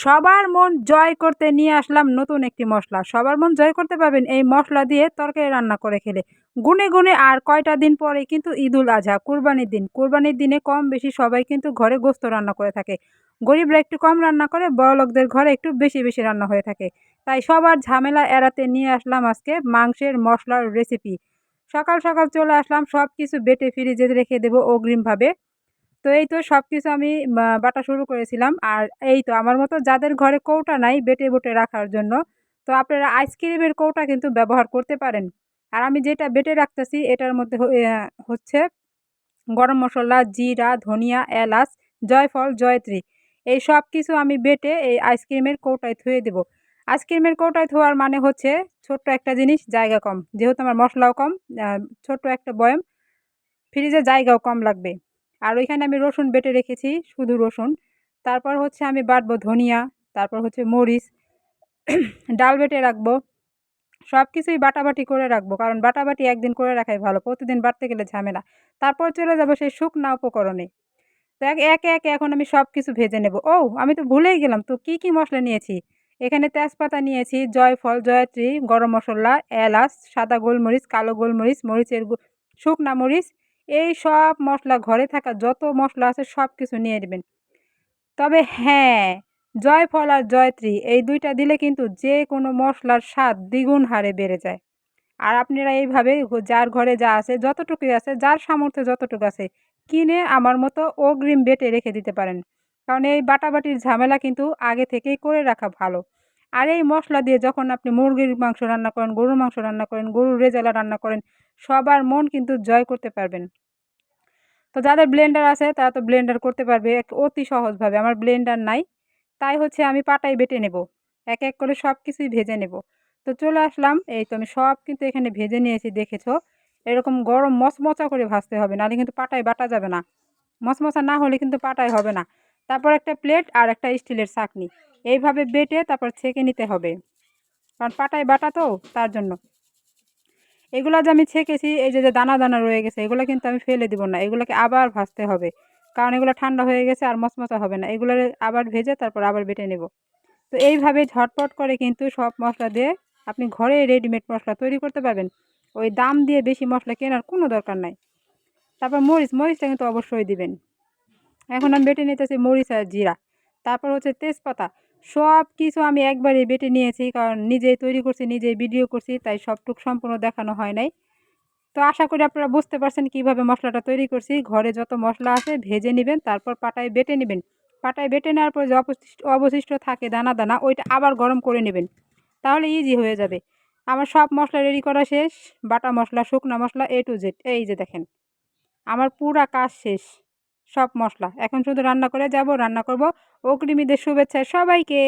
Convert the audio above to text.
সবার মন জয় করতে নিয়ে আসলাম নতুন একটি মশলা। সবার মন জয় করতে পারবেন এই মশলা দিয়ে তরকারি রান্না করে খেলে। গুনে গুনে আর কয়টা দিন পরে কিন্তু ঈদুল আজহা, কুরবানির দিন। কুরবানির দিনে কম বেশি সবাই কিন্তু ঘরে গোস্ত রান্না করে থাকে। গরিবরা একটু কম রান্না করে, বড়লোকদের ঘরে একটু বেশি বেশি রান্না হয়ে থাকে। তাই সবার ঝামেলা এড়াতে নিয়ে আসলাম আজকে মাংসের মশলার রেসিপি সকাল সকাল চলে আসলাম সব কিছু বেটে ফ্রিজে রেখে দেবো অগ্রিমভাবে। তো এই তো সব কিছু আমি বাটা শুরু করেছিলাম। আর এই তো আমার মতো যাদের ঘরে কৌটা নাই বেটে বুটে রাখার জন্য, তো আপনারা আইসক্রিমের কৌটা কিন্তু ব্যবহার করতে পারেন। আর আমি যেটা বেটে রাখতেছি এটার মধ্যে হচ্ছে গরম মশলা, জিরা, ধনিয়া, এলাচ, জয়ফল, জয়ত্রী। এই সব কিছু আমি বেটে এই আইসক্রিমের কৌটায় ধুয়ে দেব। আইসক্রিমের কৌটায় ধোয়ার মানে হচ্ছে ছোট্ট একটা জিনিস, জায়গা কম। যেহেতু আমার মশলাও কম ছোট্ট একটা বয়ম, ফ্রিজে জায়গাও কম লাগবে। আর ওইখানে আমি রসুন বেটে রেখেছি, শুধু রসুন। তারপর হচ্ছে আমি বাটবো ধনিয়া, তারপর হচ্ছে মরিচ, ডাল বেটে রাখব। সব কিছুই বাটাবাটি করে রাখব, কারণ বাটাবাটি একদিন করে রাখাই ভালো, প্রতিদিন বাটতে গেলে ঝামেলা। তারপর চলে যাব সেই শুকনা উপকরণে। তো একে একে এখন আমি সব কিছু ভেজে নেব। ও আমি তো ভুলেই গেলাম, তো কি কি মশলা নিয়েছি? এখানে তেজপাতা নিয়েছি, জয়ফল, জয়ত্রী, গরম মশলা, এলাচ, সাদা গোলমরিচ, কালো গোলমরিচ, মরিচের শুকনা মরিচ এই সব মশলা ঘরে থাকা যত মশলা আছে সব কিছু নিয়ে নেবেন। তবে হ্যাঁ জয়ফল আর জয়ত্রী এই দুইটা দিলে কিন্তু যে কোনো মশলার স্বাদ দ্বিগুণ হারে বেড়ে যায়। আর আপনারা এইভাবে যার ঘরে যা আছে, যতটুকুই আছে, যার সামর্থ্য যতটুকু আছে, কিনে আমার মতো অগ্রিম বেটে রেখে দিতে পারেন। কারণ এই বাটাবাটির ঝামেলা কিন্তু আগে থেকেই করে রাখা ভালো। আর এই মশলা দিয়ে যখন আপনি মুরগির মাংস রান্না করেন, গরুর মাংস রান্না করেন, গরুর রেজালা রান্না করেন, সবার মন কিন্তু জয় করতে পারবেন। তো যাদের ব্লেন্ডার আছে, তারা তো ব্লেন্ডার করতে পারবে অতি সহজভাবে। আমার ব্লেন্ডার নাই, তাই হচ্ছে আমি পাটাই বেটে নেব। এক এক করে সব কিছুই ভেজে নেব। তো চলে আসলাম, এই তো আমি সব কিন্তু এখানে ভেজে নিয়েছি, দেখেছ? এরকম গরম মচমচা করে ভাজতে হবে, নাহলে কিন্তু পাটায় বাটা যাবে না। মচমচা না হলে কিন্তু পাটায় হবে না। তারপর একটা প্লেট আর একটা স্টিলের চাকনি। এইভাবে বেটে তারপর ছেঁকে নিতে হবে। কারণ পাটায় বাটা তো, তার জন্য। এগুলো যে আমি ছেঁকেছি, এই যে দানা দানা রয়ে গেছে, এগুলো কিন্তু আমি ফেলে দিব না। এগুলোকে আবার ভাজতে হবে। কারণ এগুলো ঠান্ডা হয়ে গেছে আর মচমচা হবে না। এগুলো আবার ভেজে তারপর আবার বেটে নেব। তো এইভাবে ঝটপট করে কিন্তু সব মশলা দিয়ে আপনি ঘরে রেডিমেড মশলা তৈরি করতে পারবেন। ওই দাম দিয়ে বেশি মশলা কেনার কোনো দরকার নাই। তারপর মরিচ, মরিচটা কিন্তু অবশ্যই দিবেন। এখন আমি বেটে নিতেছি মরিচ আর জিরা। তারপর হচ্ছে তেজপাতা। সব কিছু আমি একবারে বেটে নিয়েছি, কারণ নিজেই তৈরি করছি, নিজেই ভিডিও করছি, তাই সবটুক সম্পূর্ণ দেখানো হয় নাই। তো আশা করি আপনারা বুঝতে পারছেন কীভাবে মশলাটা তৈরি করছি। ঘরে যত মশলা আছে ভেজে নেবেন, তারপর পাটায় বেটে নেবেন। পাটায় বেটে নেওয়ার পর যে অবশিষ্ট অবশিষ্ট থাকে দানা দানা, ওইটা আবার গরম করে নেবেন। তাহলে ইজি হয়ে যাবে। আমার সব মশলা রেডি করা শেষ। বাটা মশলা, শুকনো মশলা এ টু জেড এই যে দেখেন, আমার পুরা কাজ শেষ। সব মশলা। এখন শুধু রান্না করে যাব রান্না করব। অগ্রিমীদের শুভেচ্ছা সবাইকে।